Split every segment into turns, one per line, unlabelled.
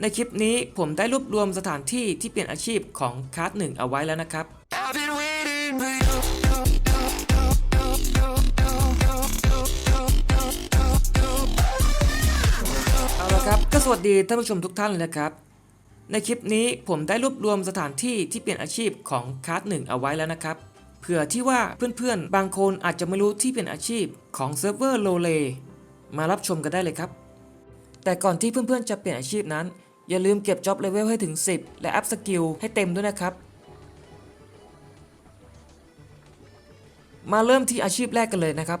ในคลิปนี้ผมได้รวบรวมสถานที่ที่เปลี่ยนอาชีพของคาร์ดหนึ่งเอาไว้แล้วนะครับเอาละครับก็สวัสดีท่านผู้ชมทุกท่านเลยนะครับ ในคลิปนี้ผมได้รวบรวมสถานที่ที่เปลี่ยนอาชีพของคาร์ดหนึ่งเอาไว้แล้วนะครับเผื่อที่ว่าเพื่อนๆ บางคนอาจจะไม่รู้ที่เปลี่ยนอาชีพของเซิร์ฟเวอร์โลเลมารับชมกันได้เลยครับ แต่ก่อนที่เพื่อนๆ จะเปลี่ยนอาชีพนั้น อย่าลืมเก็บจ็อบเลเวลให้ถึง 10 และอัพสกิลให้เต็มด้วยนะครับ มาเริ่มที่อาชีพแรกกันเลยนะครับ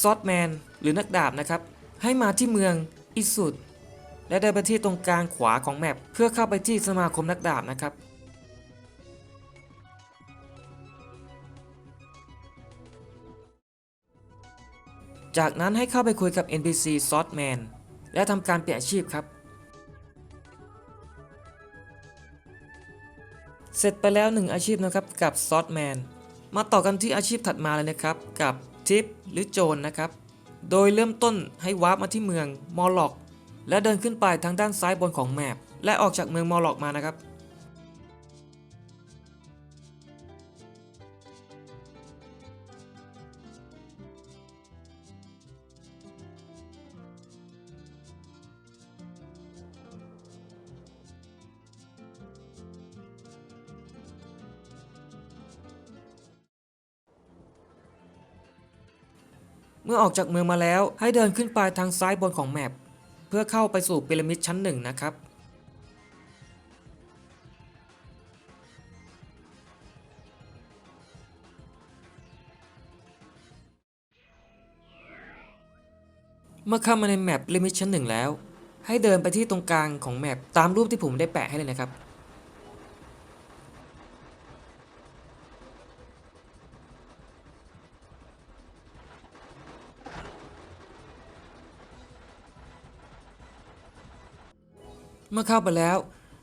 ซอ t แมนหรือนักดาบนะครับ ให้มาที่เมืองอิสุดและเดินไปที่ตรงกลางขวาของแมปเพื่อเข้าไปที่สมาคมนักดาบนะครับจากนั้นให้เข้าไปคุยกับ NPC s o t Man และทำการเปลี่ยนอาชีพครับ เสร็จไปแล้วหนึ่งอาชีพนะครับกับซอสแมนมาต่อกันที่อาชีพถัดมาเลยนะครับ กับทิปหรือโจรนะครับ โดยเริ่มต้นให้วาร์ปมาที่เมืองมอลล็อก และเดินขึ้นไปทางด้านซ้ายบนของแมปและออกจากเมืองมอลล็อกมานะครับ เมื่อออกจากเมืองมาแล้วให้เดินขึ้นไปทางซ้ายบนของแมปเพื่อเข้าไปสู่พีระมิดชั้นหนึ่งนะครับเมื่อเข้ามาในแมปลิมิตชั้นหนึ่งแล้ว ให้เดินไปที่ตรงกลางของแมปตามรูปที่ผมได้แปะให้เลยนะครับ เมื่อเข้าไปแล้ว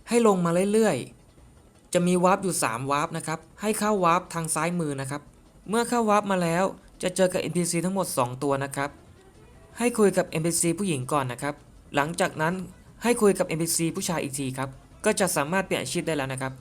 ให้ลงมาเรื่อยๆ จะมีวาร์ปอยู่ 3 วาร์ปนะครับ ให้เข้าวาร์ปทางซ้ายมือนะครับ เมื่อเข้าวาร์ปมาแล้วจะเจอกับ NPC ทั้งหมด 2 ตัวนะครับ ให้คุยกับ NPC ผู้หญิงก่อนนะครับ หลังจากนั้นให้คุยกับ NPC ผู้ชายอีกทีครับ ก็จะสามารถเปลี่ยนอาชีพได้แล้วนะครับ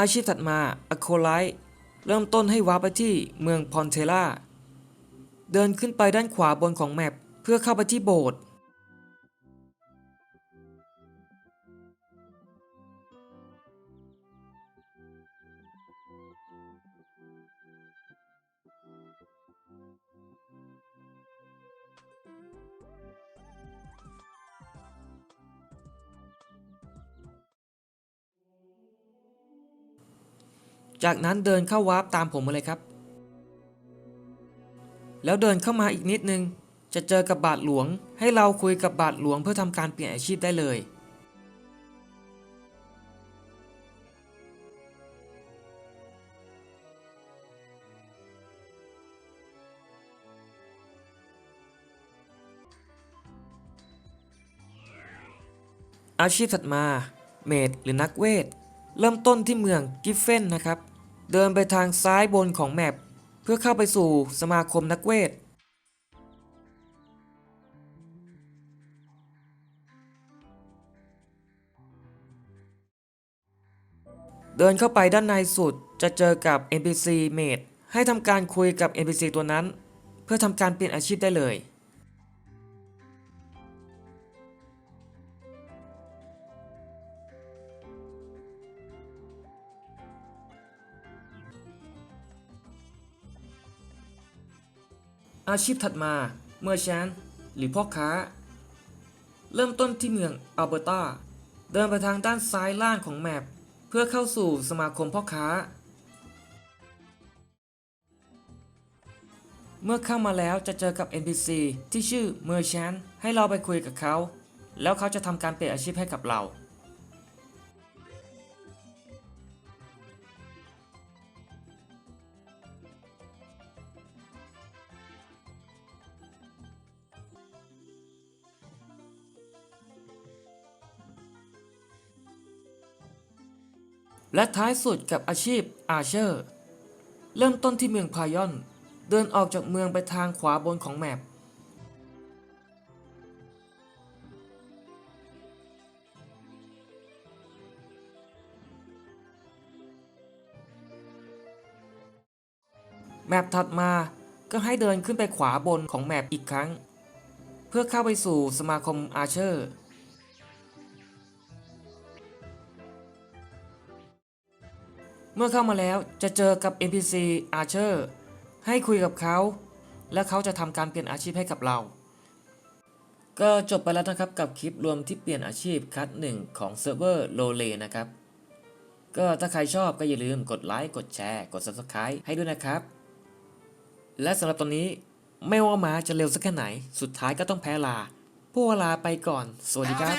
อาชีพถัดมาอโคไลท์เริ่มต้นให้วาร์ปไปที่เมืองพอนเทล่า เดินขึ้นไปด้านขวาบนของแมปเพื่อเข้าไปที่โบสถ์ จากนั้นเดินเข้าวาร์ปตามผมมาเลยครับ แล้วเดินเข้ามาอีกนิดนึง จะเจอกับบาทหลวง ให้เราคุยกับบาทหลวงเพื่อทำการเปลี่ยนอาชีพได้เลยอาชีพถัดมา เมดหรือนักเวท เริ่มต้นที่เมืองกิฟเฟนนะครับ เดินไปทางซ้ายบนของแมปเพื่อเข้าไปสู่สมาคมนักเวท เดินเข้าไปด้านในสุดจะเจอกับ NPC เมดให้ทำการคุยกับ NPC ตัวนั้น เพื่อทำการเปลี่ยนอาชีพได้เลย อาชีพถัดมาเมอร์แชนหรือพ่อค้า เริ่มต้นที่เมืองอัลเบอร์ตา เดินไปทางด้านซ้ายล่างของแมปเพื่อเข้าสู่สมาคมพ่อค้า เมื่อเข้ามาแล้วจะเจอกับ NPC ที่ชื่อ Merchant ให้เราไปคุยกับเขา แล้วเขาจะทำการเปลี่ยนอาชีพให้กับเรา และท้ายสุดกับอาชีพอาเชอร์ เริ่มต้นที่เมืองพายอน เดินออกจากเมืองไปทางขวาบนของแมปแมปถัดมาก็ให้เดินขึ้นไปขวาบนของแมปอีกครั้ง เพื่อเข้าไปสู่สมาคมอาเชอร์ มื่อเข้ามาแล้วจะเจอกับ NPC Archer ให้คุยกับเขา และเขาจะทำการเปลี่ยนอาชีพให้กับเรา ก็จบไปแล้วนะครับกับคลิปรวมที่เปลี่ยนอาชีพคัดหนึ่งของเซิร์ฟเวอร์โลเลนะครับ ก็ถ้าใครชอบก็อย่าลืมกดไลค์กดแชร์ กด Subscribe ให้ด้วยนะครับ และสำหรับตอนนี้ไม่ว่ามาจะเร็วสักแค่ไหน สุดท้ายก็ต้องแพ้ลา พวกลาไปก่อน สวัสดีครับ